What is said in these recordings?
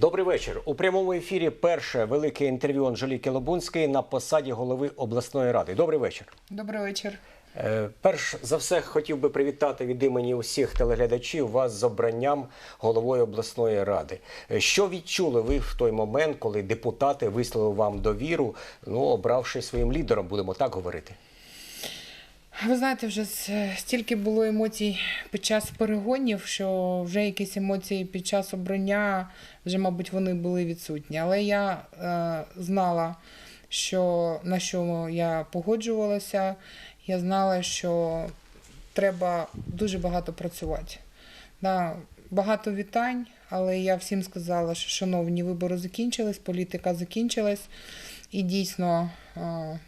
Добрий вечір. У прямому ефірі перше велике інтерв'ю Анжеліки Лобунської на посаді голови обласної ради. Добрий вечір. Добрий вечір. Е, Перш за все, хотів би привітати від імені усіх телеглядачів вас з обранням головою обласної ради. Е, Що відчули ви в той момент, коли депутати висловили вам довіру, ну обравши своїм лідером, будемо так говорити? Ви знаєте, вже стільки було емоцій під час перегонів, що вже якісь емоції під час обрання, вже, мабуть, вони були відсутні. Але я е, знала, що на що я погоджувалася. Я знала, що треба дуже багато працювати. Да, багато вітань, але я всім сказала, що шановні вибори закінчились, політика закінчилась, і дійсно. е,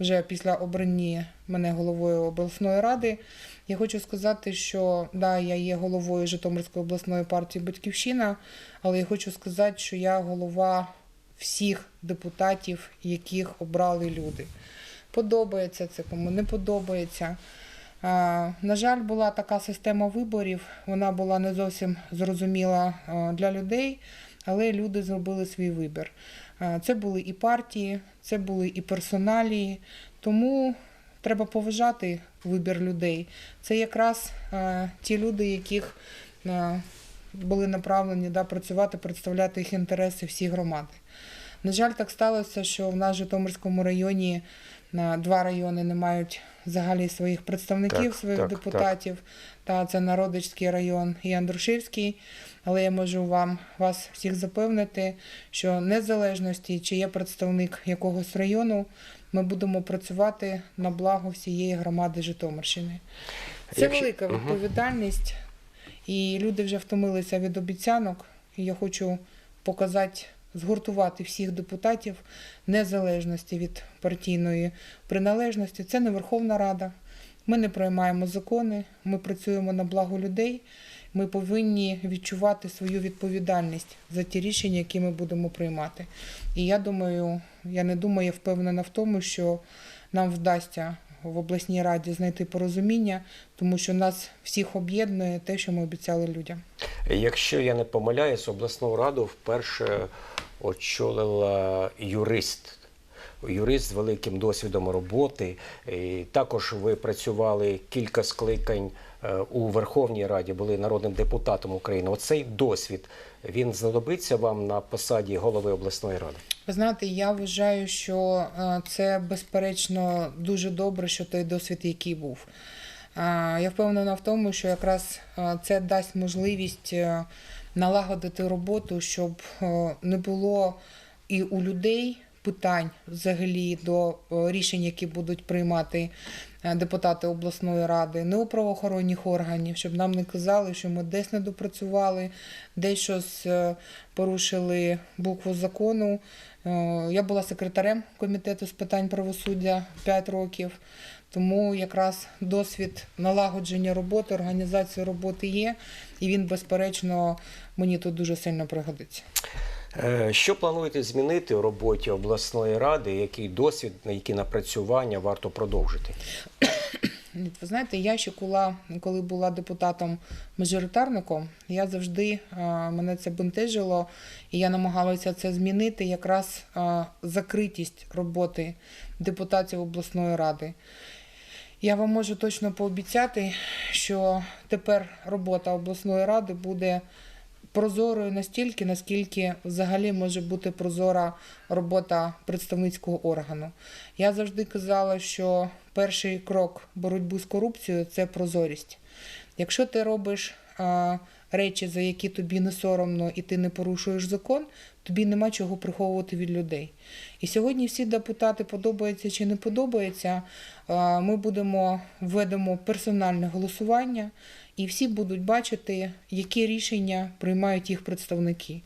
вже після обрання мене головою обласної ради. Я хочу сказати, що да, я є головою Житомирської обласної партії Батьківщина, але я хочу сказати, що я голова всіх депутатів, яких обрали люди. Подобається це кому не подобається. На жаль, була така система виборів, вона була не зовсім зрозуміла для людей, але люди зробили свій вибір. А, Це були і партії, це були і персоналії, тому треба поважати вибір людей. Це якраз а, ті люди, яких а, були направлені да, працювати, представляти їх інтереси всі громади. На жаль, так сталося, що в нас в Житомирському районі на два райони не мають взагалі своїх представників, Так, своїх так, депутатів. Та це Народицький район і Андрушівський. Але я можу вам вас всіх запевнити, що незалежності, чи є представник якогось району, ми будемо працювати на благо всієї громади Житомирщини. Це Якщо- велика відповідальність, і люди вже втомилися від обіцянок. І я хочу показати, згуртувати всіх депутатів незалежності від партійної приналежності. Це не Верховна Рада. Ми не приймаємо закони, ми працюємо на благо людей. Ми повинні відчувати свою відповідальність за ті рішення, які ми будемо приймати. І я думаю, я не думаю, я впевнена в тому, що нам вдасться в обласній раді знайти порозуміння, тому що нас всіх об'єднує те, що ми обіцяли людям. Якщо я не помиляюсь, обласну раду вперше очолила юрист. Юрист з великим досвідом роботи. І також ви працювали кілька скликань е, у Верховній Раді, були народним депутатом України. Оцей досвід він знадобиться вам на посаді голови обласної ради. Ви знаєте, я вважаю, що е, це безперечно дуже добре, що той досвід, який був. Е, Я впевнена в тому, що якраз це дасть можливість налагодити роботу, щоб не було і у людей питань взагалі до е, рішень, які будуть приймати е, депутати обласної ради, не у правоохоронних органів, щоб нам не казали, що ми десь не допрацювали, десь щось е, порушили букву закону. Я була секретарем комітету з питань правосуддя 5 років, тому якраз досвід налагодження роботи, організації роботи є, і він, безперечно, мені тут дуже сильно пригодиться. Е, Що плануєте змінити у роботі обласної ради? Який досвід, які напрацювання варто продовжити? Ви знаєте, я ще коли, коли була депутатом-мажоритарником, я завжди мене це бентежило, і я намагалася це змінити, якраз закритість роботи депутатів обласної ради. Я вам можу точно пообіцяти, що тепер робота обласної ради буде прозорою настільки, наскільки взагалі може бути прозора робота представницького органу. Я завжди казала, що перший крок боротьби з корупцією це прозорість. Якщо ти робиш речі, за які тобі не соромно і ти не порушуєш закон, тобі нема чого приховувати від людей. І сьогодні всі депутати подобається чи не подобається. Ми будемо введемо персональне голосування, і всі будуть бачити, які рішення приймають їх представники.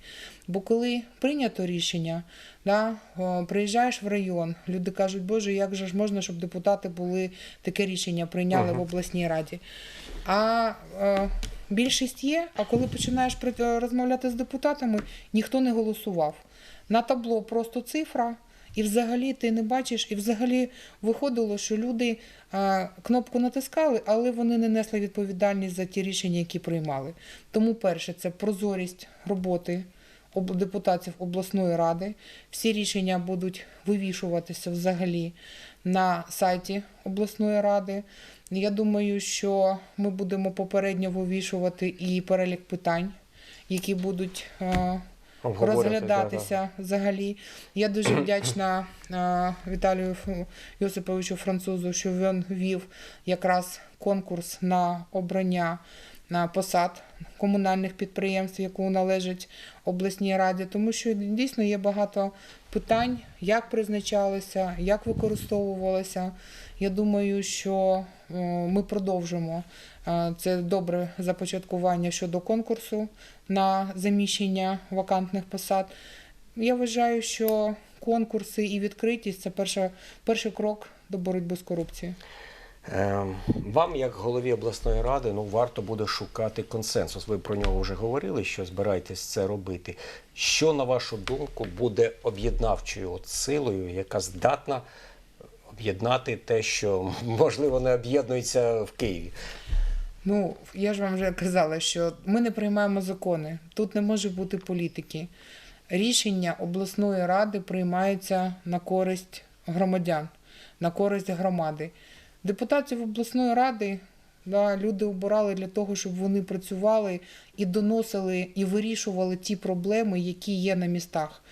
Бо коли прийнято рішення, да, приїжджаєш в район, люди кажуть, Боже, як же ж можна, щоб депутати були таке рішення прийняли Ага. в обласній раді. А е, більшість є, а коли починаєш розмовляти з депутатами, ніхто не голосував. На табло просто цифра, і взагалі ти не бачиш, і взагалі виходило, що люди а, кнопку натискали, але вони не несли відповідальність за ті рішення, які приймали. Тому перше, це прозорість роботи депутатів обласної ради. Всі рішення будуть вивішуватися взагалі на сайті обласної ради. Я думаю, що ми будемо попередньо вивішувати і перелік питань, які будуть е, Розглядатися взагалі. Я дуже вдячна Віталію Йосиповичу французу, що він вів якраз конкурс на обрання посад комунальних підприємств, яку належить обласній раді, тому що дійсно є багато питань, як призначалися, як використовувалися. Я думаю, що е, ми продовжимо е, це добре започаткування щодо конкурсу на заміщення вакантних посад. Я вважаю, що конкурси і відкритість це перша, перший крок до боротьби з корупцією. Е, Вам, як голові обласної ради, ну варто буде шукати консенсус. Ви про нього вже говорили, що збираєтесь це робити. Що, на вашу думку, буде об'єднавчою от силою, яка здатна об'єднати те, що можливо не об'єднується в Києві? Ну, я ж вам вже казала, що ми не приймаємо закони. Тут не може бути політики. Рішення обласної ради приймаються на користь громадян, на користь громади. Депутатів обласної ради да, люди обирали для того, щоб вони працювали і доносили, і вирішували ті проблеми, які є на містах.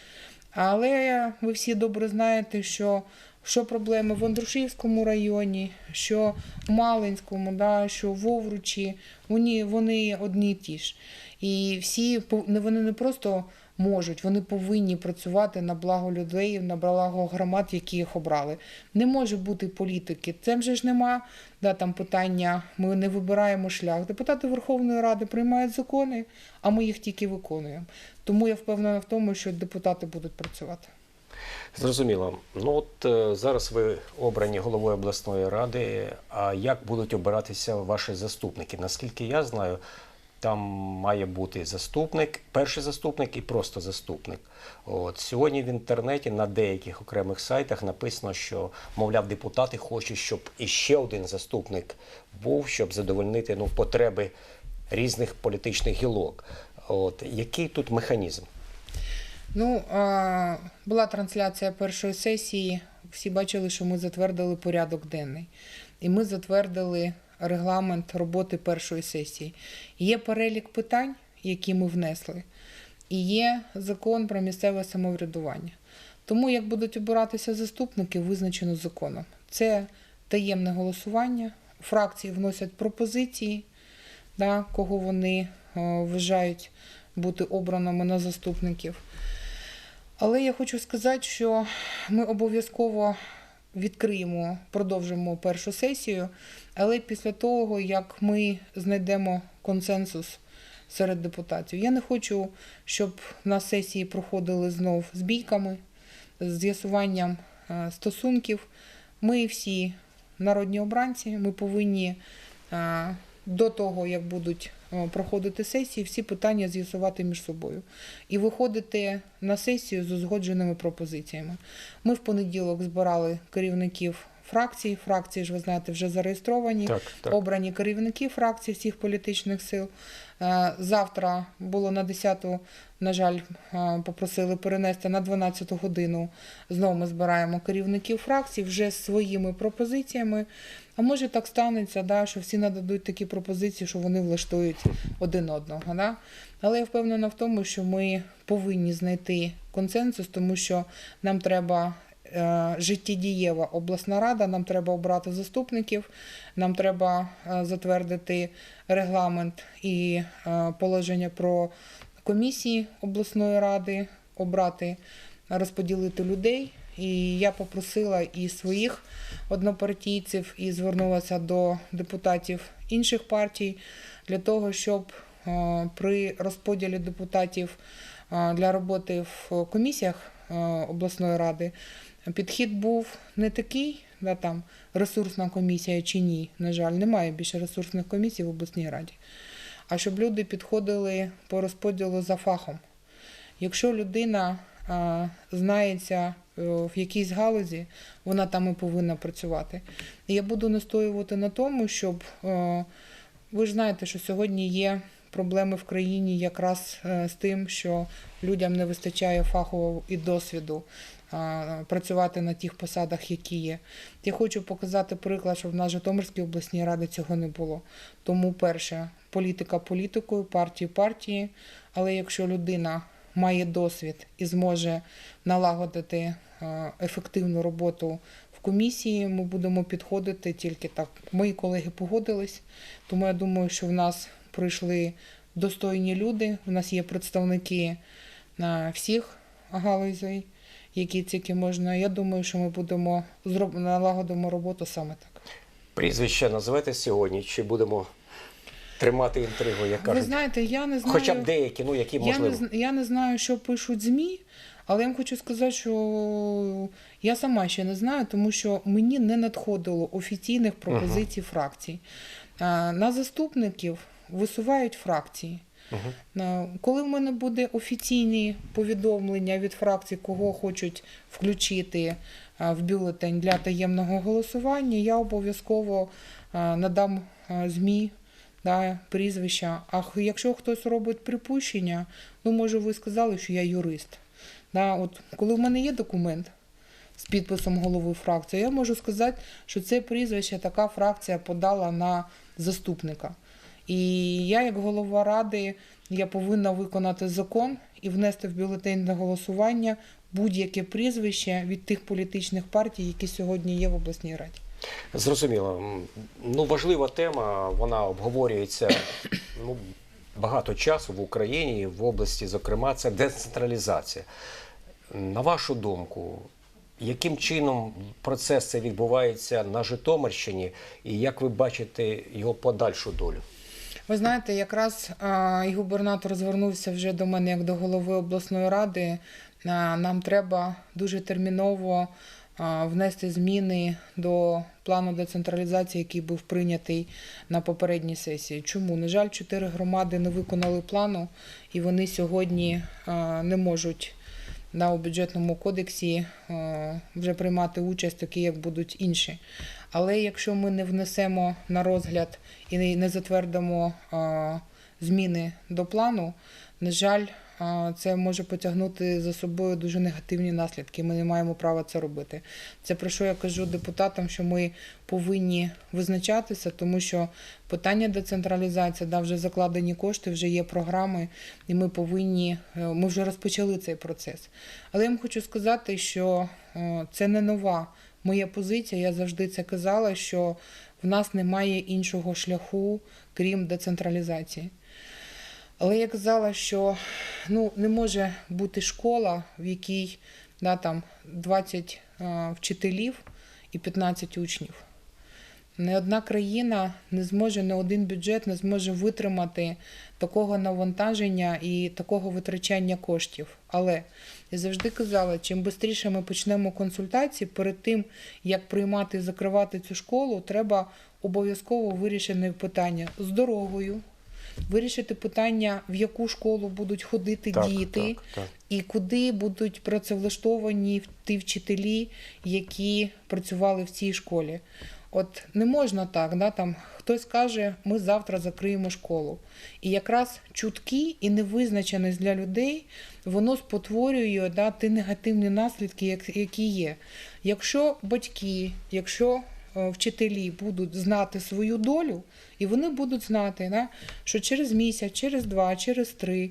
Але ви всі добре знаєте, що, що проблеми в Андрушівському районі, що в Малинському, да, що в Овручі, вони, вони одні ті ж. І всі вони не просто можуть, вони повинні працювати на благо людей, на благо громад, які їх обрали. Не може бути політики. Це вже ж нема да, там питання. Ми не вибираємо шлях. Депутати Верховної Ради приймають закони, а ми їх тільки виконуємо. Тому я впевнена в тому, що депутати будуть працювати. Зрозуміло. Ну от е, зараз ви обрані головою обласної ради. А як будуть обиратися ваші заступники? Наскільки я знаю, там має бути заступник, перший заступник і просто заступник. От сьогодні в інтернеті на деяких окремих сайтах написано, що мовляв депутати хочуть, щоб іще один заступник був, щоб задовольнити ну, потреби різних політичних гілок. От який тут механізм? Ну, а, була трансляція першої сесії. Всі бачили, що ми затвердили порядок денний. І ми затвердили регламент роботи першої сесії. Є перелік питань, які ми внесли, і є закон про місцеве самоврядування. Тому як будуть обиратися заступники, визначено законом. Це таємне голосування. Фракції вносять пропозиції, да, кого вони е, вважають бути обраними на заступників. Але я хочу сказати, що ми обов'язково відкриємо, продовжимо першу сесію, але після того, як ми знайдемо консенсус серед депутатів. Я не хочу, щоб на сесії проходили знов з бійками, з з'ясуванням е, стосунків. Ми всі народні обранці, ми повинні е, до того, як будуть е, проходити сесії, всі питання з'ясувати між собою і виходити на сесію з узгодженими пропозиціями. Ми в понеділок збирали керівників фракцій. Фракції ж ви знаєте, вже зареєстровані, Так, так. обрані керівники фракцій всіх політичних сил. Е, Завтра було на 10-ту, на жаль, е, попросили перенести на 12-ту годину. Знову ми збираємо керівників фракцій вже з своїми пропозиціями. А може так станеться, да, що всі нададуть такі пропозиції, що вони влаштують один одного. Да? Але я впевнена в тому, що ми повинні знайти консенсус, тому що нам треба життєдієва обласна рада, нам треба обрати заступників, нам треба е, затвердити регламент і е, положення про комісії обласної ради, обрати, розподілити людей. І я попросила і своїх однопартійців, і звернулася до депутатів інших партій для того, щоб е, при розподілі депутатів е, для роботи в комісіях е, обласної ради підхід був не такий, да, там ресурсна комісія чи ні. На жаль, немає більше ресурсних комісій в обласній раді. А щоб люди підходили по розподілу за фахом. Якщо людина а, знається е, в якійсь галузі, вона там і повинна працювати. Я буду настоювати на тому, щоб е, ви ж знаєте, що сьогодні є проблеми в країні якраз е, з тим, що людям не вистачає фахового і досвіду а, працювати на тих посадах, які є. Я хочу показати приклад, що в нас Житомирській обласній раді цього не було. Тому, перше, політика політикою, партії партії. Але якщо людина має досвід і зможе налагодити ефективну роботу в комісії, ми будемо підходити тільки так. Мої колеги погодились, тому я думаю, що в нас прийшли достойні люди. У нас є представники всіх галузей, які тільки можна. Я думаю, що ми будемо зроб- налагодимо роботу саме так. Прізвище називете сьогодні, чи будемо тримати інтригу, як Ви знаєте, я не знаю. Хоча б деякі, ну які Я не, я не знаю, що пишуть ЗМІ, але я вам хочу сказати, що я сама ще не знаю, тому що мені не надходило офіційних пропозицій фракцій. На заступників висувають фракції. На- Коли в мене буде офіційні повідомлення від фракцій, кого хочуть включити в бюлетень для таємного голосування, я обов'язково надам ЗМІ да, прізвища. А якщо хтось робить припущення, ну може ви сказали, що я юрист. Да, от, коли в мене є документ з підписом голови фракції, я можу сказати, що це прізвище така фракція подала на заступника. І я, як голова ради, я повинна виконати закон і внести в бюлетень на голосування будь-яке прізвище від тих політичних партій, які сьогодні є в обласній раді. Зрозуміло. Ну, важлива тема, вона обговорюється ну, багато часу в Україні, в області, зокрема, це децентралізація. На вашу думку, яким чином процес це відбувається на Житомирщині, і як ви бачите його подальшу долю? Ви знаєте, якраз і губернатор звернувся вже до мене як до голови обласної ради. Нам треба дуже терміново внести зміни до плану децентралізації, який був прийнятий на попередній сесії. Чому? На жаль, чотири громади не виконали плану, і вони сьогодні не можуть на у бюджетному кодексі е, вже приймати участь, такі як будуть інші. Але якщо ми не внесемо на розгляд і не- затвердимо е, зміни до плану, на жаль, це може потягнути за собою дуже негативні наслідки. Ми не маємо права це робити. Це про що я кажу депутатам, що ми повинні визначатися, тому що питання децентралізації, да, вже закладені кошти, вже є програми, і ми повинні, е, ми вже розпочали цей процес. Але я вам хочу сказати, що е, це не нова моя позиція. Я завжди це казала, що в нас немає іншого шляху, крім децентралізації. Але я казала, що ну, не може бути школа, в якій да, там, 20 е, вчителів і 15 учнів. Не одна країна не зможе, не один бюджет не зможе витримати такого навантаження і такого витрачання коштів. Але я завжди казала, чим швидше ми почнемо консультації, перед тим як приймати і закривати цю школу, треба обов'язково вирішити питання з дорогою, вирішити питання, в яку школу будуть ходити діти так, так. і куди будуть працевлаштовані ті вчителі, які працювали в цій школі. От не можна так, да, там хтось каже, ми завтра закриємо школу. І якраз чутки і невизначеність для людей воно спотворює да, ті негативні наслідки, які є. Якщо батьки, якщо вчителі будуть знати свою долю, і вони будуть знати, що через місяць, через два, через три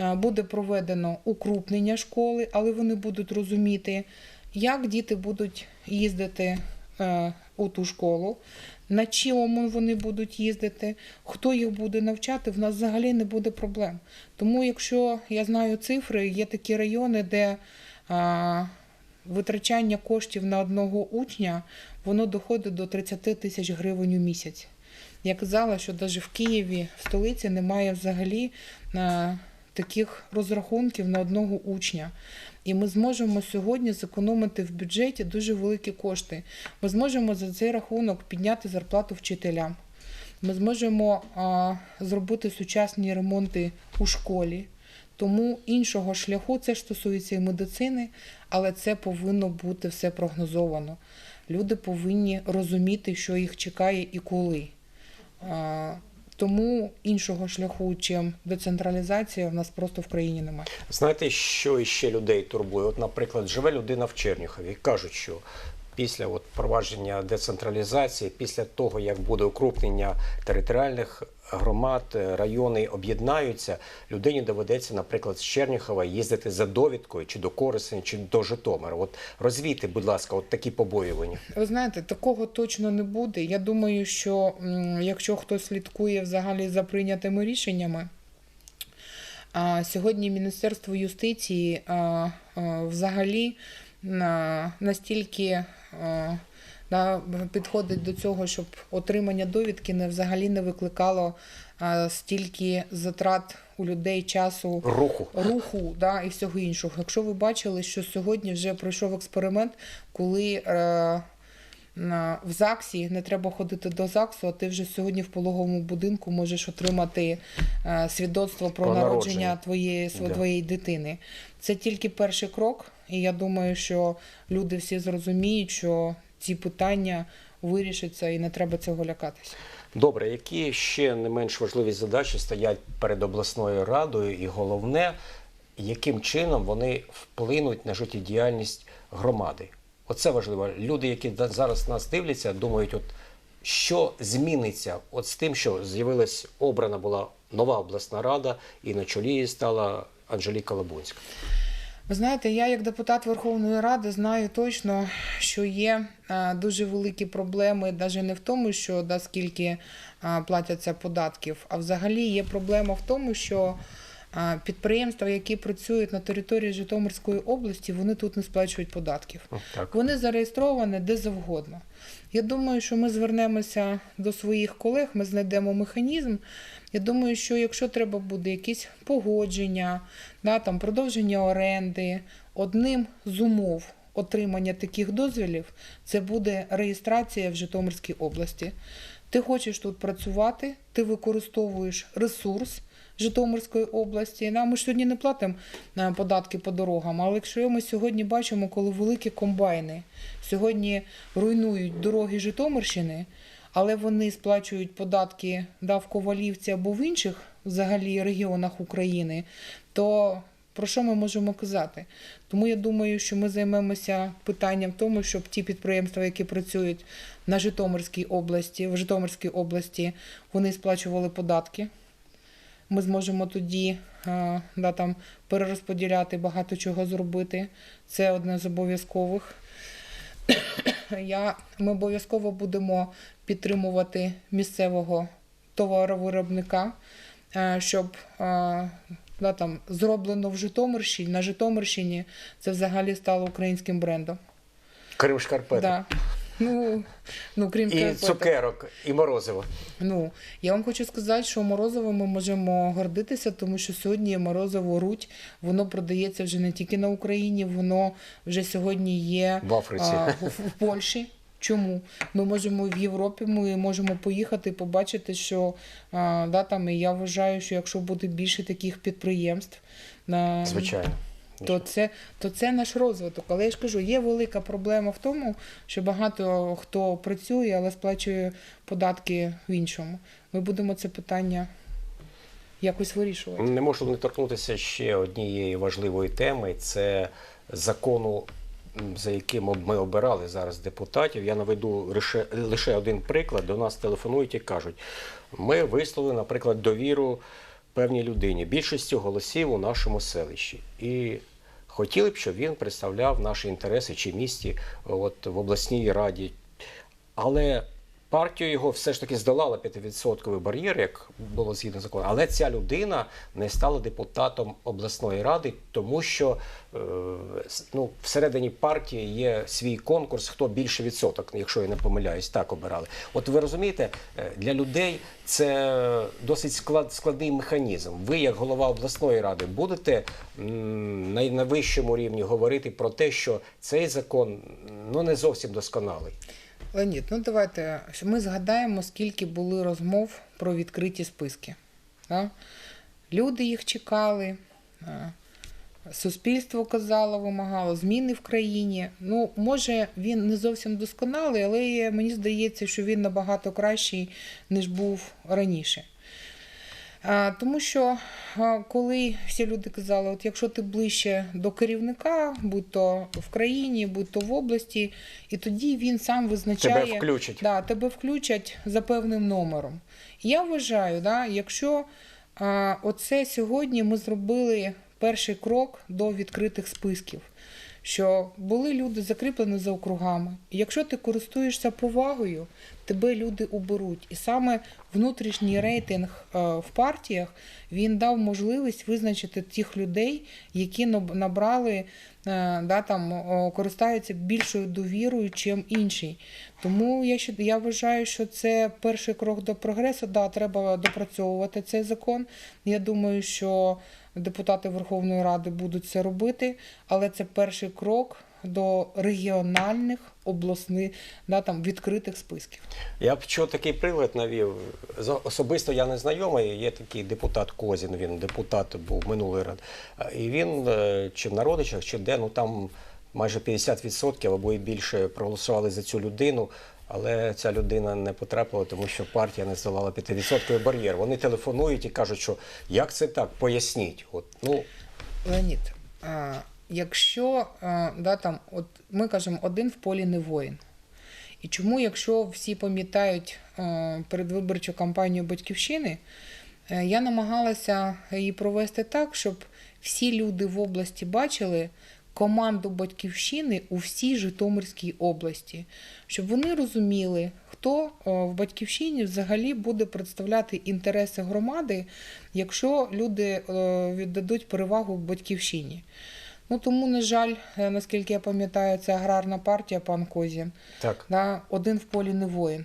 е, буде проведено укрупнення школи, але вони будуть розуміти, як діти будуть їздити е, у ту школу, на чому вони будуть їздити, хто їх буде навчати, в нас взагалі не буде проблем. Тому, якщо я знаю цифри, є такі райони, де витрачання коштів на одного учня воно доходить до 30 тисяч гривень у місяць. Я казала, що навіть в Києві, в столиці, немає взагалі а, таких розрахунків на одного учня. І ми зможемо сьогодні зекономити в бюджеті дуже великі кошти. Ми зможемо за цей рахунок підняти зарплату вчителям. Ми зможемо а, зробити сучасні ремонти у школі. Тому іншого шляху це стосується і медицини, але це повинно бути все прогнозовано. Люди повинні розуміти, що їх чекає і коли. Тому іншого шляху, чим децентралізація, в нас просто в країні немає. Знаєте, що ще людей турбує? От, наприклад, живе людина в Черніхові кажуть, що після от провадження децентралізації, після того, як буде укрупнення територіальних громад, е, райони об'єднаються, людині доведеться, наприклад, з Черніхова їздити за довідкою чи до Корисень, чи до Житомира. От розвійте, будь ласка, от такі побоювання. Ви знаєте, такого точно не буде. Я думаю, що якщо хтось слідкує взагалі за прийнятими рішеннями, сьогодні Міністерство юстиції взагалі настільки а, да, підходить до цього, щоб отримання довідки не взагалі не викликало а, стільки затрат у людей часу Руху. руху да, і всього іншого. Якщо ви бачили, що сьогодні вже пройшов експеримент, коли е, в ЗАГСі не треба ходити до ЗАГСу, а ти вже сьогодні в пологовому будинку можеш отримати е, свідоцтво про, Про народження, народження. твоєї, Да. твоєї дитини. Це тільки перший крок, і я думаю, що люди всі зрозуміють, що ці питання вирішаться і не треба цього лякатися. Добре, які ще не менш важливі задачі стоять перед обласною радою, і головне, яким чином вони вплинуть на життєдіяльність громади? Оце важливо. Люди, які зараз нас дивляться, думають, от що зміниться от з тим, що з'явилась обрана була нова обласна рада, і на чолі стала Анжеліка Лабунська. Ви знаєте, я як депутат Верховної Ради знаю точно, що є е, дуже великі проблеми, навіть не в тому, що да, скільки е, платяться податків, а взагалі є проблема в тому, що підприємства, які працюють на території Житомирської області, вони тут не сплачують податків. Так. Вони зареєстровані де завгодно. Я думаю, що ми звернемося до своїх колег, ми знайдемо механізм. Я думаю, що якщо треба буде якісь погодження, да, там, продовження оренди, одним з умов отримання таких дозволів це буде реєстрація в Житомирській області. Ти хочеш тут працювати, ти використовуєш ресурс Житомирської області. Да, ми ж сьогодні не платимо е, податки по дорогам, але якщо ми сьогодні бачимо, коли великі комбайни сьогодні руйнують дороги Житомирщини, але вони сплачують податки да, в Ковалівці або в інших взагалі регіонах України, то про що ми можемо казати? Тому я думаю, що ми займемося питанням в тому, щоб ті підприємства, які працюють на Житомирській області, в Житомирській області, вони сплачували податки. Ми зможемо тоді е, да, там, перерозподіляти багато чого зробити. Це одне з обов'язкових. Я, ми обов'язково будемо підтримувати місцевого товаровиробника, е, щоб е, да, там, зроблено в Житомирщині, на Житомирщині це взагалі стало українським брендом. Крим Шкарпеток. Да. Ну, ну, крім І цукерок, і морозиво. Ну, я вам хочу сказати, що морозиво ми можемо гордитися, тому що сьогодні морозиво руть, воно продається вже не тільки на Україні, воно вже сьогодні є В Африці. а, в, в Польщі. Чому? Ми можемо в Європі, ми можемо поїхати і побачити, що а, да, там, і я вважаю, що якщо буде більше таких підприємств, на, Звичайно. То це, то це наш розвиток. Але я ж кажу, є велика проблема в тому, що багато хто працює, але сплачує податки в іншому. Ми будемо це питання якось вирішувати. Не можу не торкнутися ще однієї важливої теми це закону, за яким ми обирали зараз депутатів. Я наведу лише, лише один приклад. До нас телефонують і кажуть: ми висловили, наприклад, довіру певній людині, більшістю голосів у нашому селищі. І хотіли б, щоб він представляв наші інтереси чи місті от, в обласній раді. Але партія його все ж таки здолала 5% бар'єр, як було згідно закону. Але ця людина не стала депутатом обласної ради, тому що е, ну, всередині партії є свій конкурс, хто більше відсоток, якщо я не помиляюсь, так обирали. От ви розумієте, е, для людей це досить склад, складний механізм. Ви, як голова обласної ради, будете м, на найвищому рівні говорити про те, що цей закон ну не зовсім досконалий. Леонід, ну давайте ми згадаємо, скільки були розмов про відкриті списки. Да? Люди їх чекали, е, суспільство казало, вимагало зміни в країні. Ну, може, він не зовсім досконалий, але мені здається, що він набагато кращий, ніж був раніше. Тому що коли всі люди казали, от якщо ти ближче до керівника, будь то в країні, будь то в області, і тоді він сам визначає Тебе включать. Да, тебе включать за певним номером. Я вважаю, да, якщо а, оце сьогодні ми зробили перший крок до відкритих списків, що були люди закріплені за округами. І якщо ти користуєшся повагою, тебе люди оберуть. І саме внутрішній рейтинг е, в партіях він дав можливість визначити тих людей, які набрали е, да, там, користаються більшою довірою, чим інші. Тому я, я вважаю, що це перший крок до прогресу. Да, треба допрацьовувати цей закон. Я думаю, що депутати Верховної Ради будуть це робити, але це перший крок до регіональних обласних да, там, відкритих списків. Я б що такий приклад навів. Особисто я не знайомий. Є такий депутат Козін. Він депутат був минулий рад. І він е, чи в народичах, чи де, ну там майже 50% або і більше проголосували за цю людину. Але ця людина не потрапила, тому що партія не здолала 5% бар'єр. Вони телефонують і кажуть, що як це так? Поясніть. От ну Леонід, а, якщо а, да, там, от ми кажемо, один в полі не воїн. І чому, якщо всі пам'ятають передвиборчу кампанію Батьківщини, е, я намагалася її провести так, щоб всі люди в області бачили команду Батьківщини у всій Житомирській області, щоб вони розуміли, хто в Батьківщині взагалі буде представляти інтереси громади, якщо люди е, віддадуть перевагу Батьківщині. Ну тому, на жаль, е, наскільки я пам'ятаю, це аграрна партія пан Козін. так. Да, один в полі не воїн.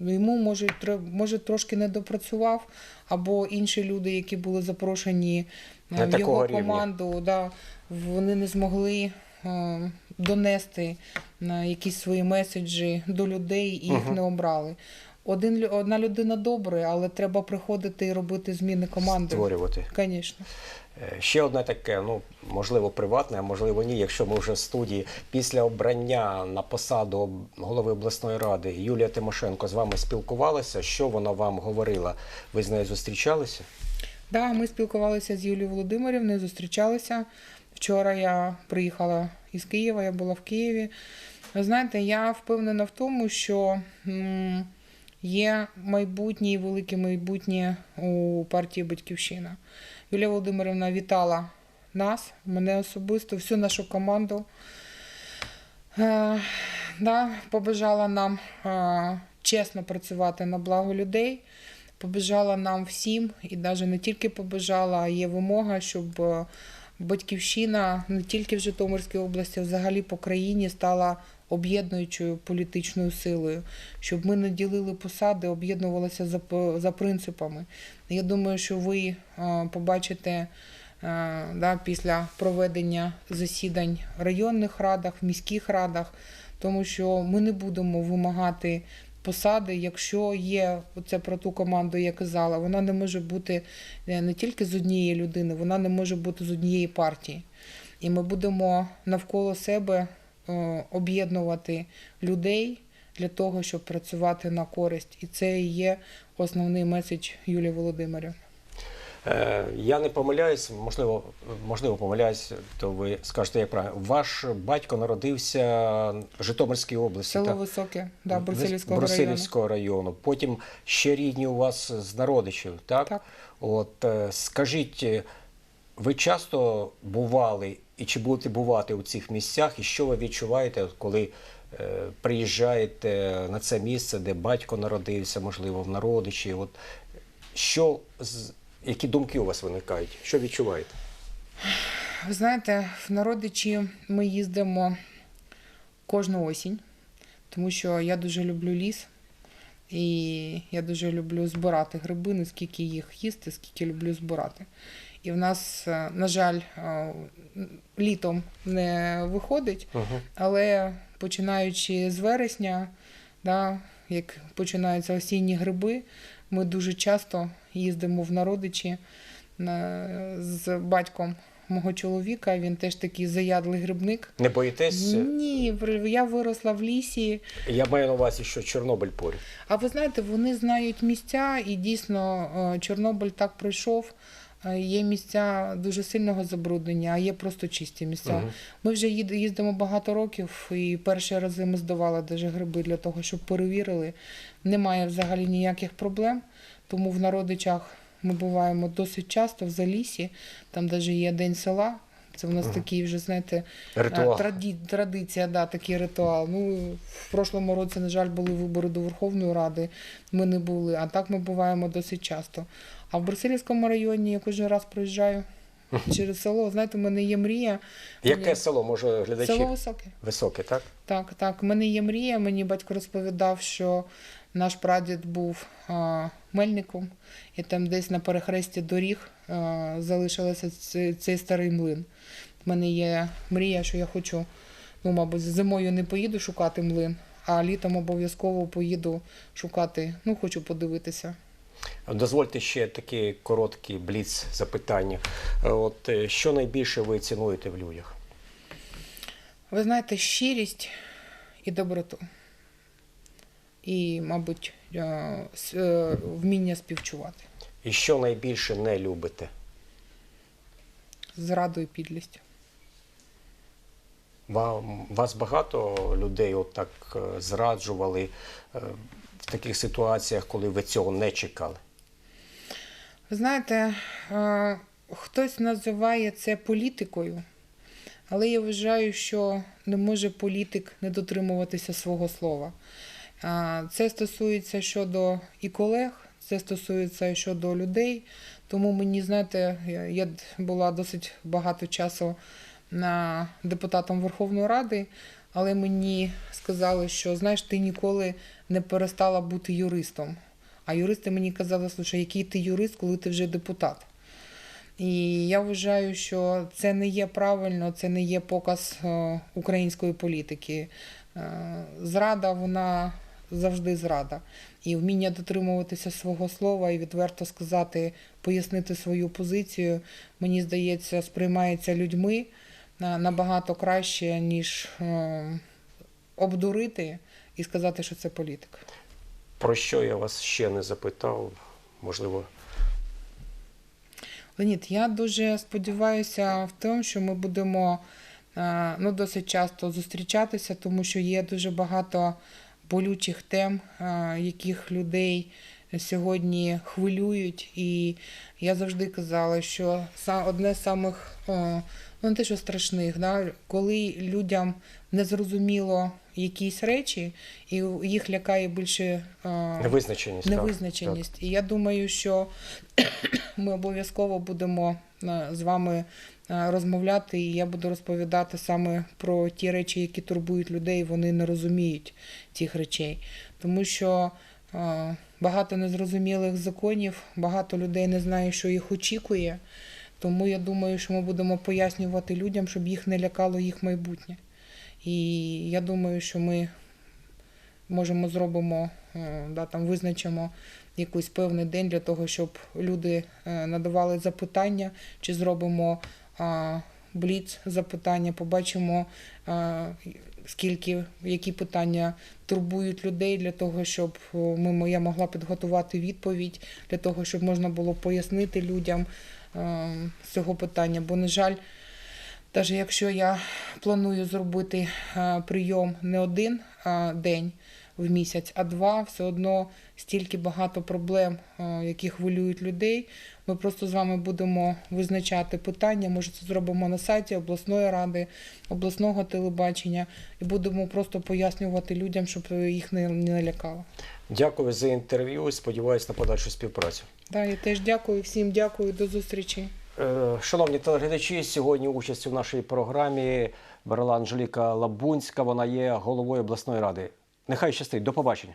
Йому може, може трошки не допрацював, або інші люди, які були запрошені е, Не в його рівня. команду, да, вони не змогли е, донести якісь свої меседжі до людей і їх Мгм. не обрали. Один, одна людина добре, але треба приходити і робити зміни команди. Створювати. Звісно. Е, Ще одне таке, ну можливо, приватне, а можливо, ні. Якщо ми вже в студії після обрання на посаду голови обласної ради Юлія Тимошенко з вами спілкувалася. Що вона вам говорила? Ви з нею зустрічалися? Да, ми спілкувалися з Юлією Володимирівною, зустрічалися. Вчора я приїхала із Києва, я була в Києві. Ви знаєте, я впевнена в тому, що є майбутнє і велике майбутнє у партії Батьківщина. Юлія Володимирівна вітала нас, мене особисто, всю нашу команду. Е, да, побажала нам е, чесно працювати на благо людей. Побажала нам всім, і навіть не тільки побажала, а є вимога, щоб е, батьківщина не тільки в Житомирській області, а взагалі по країні стала об'єднуючою політичною силою, щоб ми не ділили посади, об'єднувалися за, за принципами. Я думаю, що ви е, побачите е, да, після проведення засідань в районних радах, в міських радах, тому що ми не будемо вимагати посади, якщо є оце про ту команду, я казала, вона не може бути е, не тільки з однієї людини, вона не може бути з однієї партії. І ми будемо навколо себе е, об'єднувати людей для того, щоб працювати на користь. І це і є основний меседж Юлії Володимирівни. Е, я не помиляюсь, можливо, можливо, помиляюсь, то ви скажете, як правильно. Ваш батько народився в Житомирській області. Село? Високе, да, Брусилівського району. Брусилівського району. Потім ще рідні у вас з народичів, так? Так. От е, скажіть, ви часто бували і чи будете бувати у цих місцях, і що ви відчуваєте, коли е, приїжджаєте на це місце, де батько народився, можливо, в народичі? От що з- які думки у вас виникають? Що відчуваєте? Ви знаєте, в народичі ми їздимо кожну осінь, тому що я дуже люблю ліс. І я дуже люблю збирати гриби, не скільки їх їсти, скільки люблю збирати. І в нас, е, на жаль, е, літом не виходить, але починаючи з вересня, да, як починаються осінні гриби, ми дуже часто їздимо в народичі з батьком мого чоловіка. Він теж такий заядлий грибник. Не боїтесь? Ні, я виросла в лісі. Я маю на увазі, що Чорнобиль поряд. А ви знаєте, вони знають місця, і дійсно е, Чорнобиль так пройшов. Е, Є місця дуже сильного забруднення, а є просто чисті місця. Мгм. Ми вже їздимо багато років, і перші рази ми здавали даже гриби для того, щоб перевірили. Немає взагалі ніяких проблем, тому в народичах ми буваємо досить часто в залісі. Там навіть є день села. Це в нас такий вже, знаєте, Ритуал. Траді, традиція, да, такий ритуал. Ну, в прошлому році, на жаль, були вибори до Верховної Ради. Ми не були, а так ми буваємо досить часто. А в Брусилівському районі я кожен раз проїжджаю через село. Знаєте, в мене є мрія. Яке Мені- село, може, глядачі? Село високе. Високе, так? Так, так. У мене є мрія. Мені батько розповідав, що наш прадід був а, мельником, і там десь на перехресті доріг а, залишився цей, старий млин. У мене є мрія, що я хочу, ну, мабуть, зимою не поїду шукати млин, а літом обов'язково поїду шукати. Ну, хочу подивитися. Дозвольте ще такі короткі бліц запитання. Е, От е, що найбільше ви цінуєте в людях? Ви знаєте, щирість і доброту. І, мабуть, е, вміння співчувати. І що найбільше не любите? зраду і підлістю. Вам вас багато людей от е, зраджували е, в таких ситуаціях, коли ви цього не чекали? Ви знаєте, е, хтось називає це політикою, але я вважаю, що не може політик не дотримуватися свого слова. Це стосується щодо і колег, це стосується щодо людей. Тому мені, знаєте, я- була досить багато часу депутатом Верховної Ради, але мені сказали, що знаєш, ти ніколи не перестала бути юристом. А юристи мені казали, слушай, який ти юрист, коли ти вже депутат. І я вважаю, що це не є правильно, це не є показ е, української політики. Е, Зрада, вона завжди зрада. І вміння дотримуватися свого слова і відверто сказати, пояснити свою позицію, мені здається, сприймається людьми набагато краще, ніж е, обдурити і сказати, що це політика. Про що я вас ще не запитав? Можливо, Леонід, я дуже сподіваюся в тому, що ми будемо е, ну, досить часто зустрічатися, тому що є дуже багато болючих тем, е, яких людей сьогодні хвилюють. І я завжди казала, що одне з самих, е, ну не те, що страшних, да, коли людям не зрозуміло якісь речі, і їх лякає більше е, невизначеність. так? невизначеність. І я думаю, що ми обов'язково будемо з вами розмовляти, і я буду розповідати саме про ті речі, які турбують людей, вони не розуміють цих речей. Тому що багато незрозумілих законів, багато людей не знає, що їх очікує. Тому я думаю, що ми будемо пояснювати людям, щоб їх не лякало їх майбутнє. І я думаю, що ми можемо зробимо, е, да, там визначимо якийсь певний день для того, щоб люди е, надавали запитання, чи зробимо бліц запитання, побачимо, скільки, які питання турбують людей для того, щоб ми, я могла підготувати відповідь, для того, щоб можна було пояснити людям е, з цього питання. Бо, на жаль, навіть якщо я планую зробити е, прийом не один день в місяць, а два, все одно стільки багато проблем, е, які хвилюють людей. Ми просто з вами будемо визначати питання. Може, це зробимо на сайті обласної ради, обласного телебачення, і будемо просто пояснювати людям, щоб їх не, не налякало. Дякую за інтерв'ю. Сподіваюся на подальшу співпрацю. Да, я теж дякую всім, дякую, до зустрічі. Е, Шановні телеглядачі, сьогодні участь у нашій програмі брала Анжеліка Лабунська. Вона є головою обласної ради. Нехай щастить. До побачення.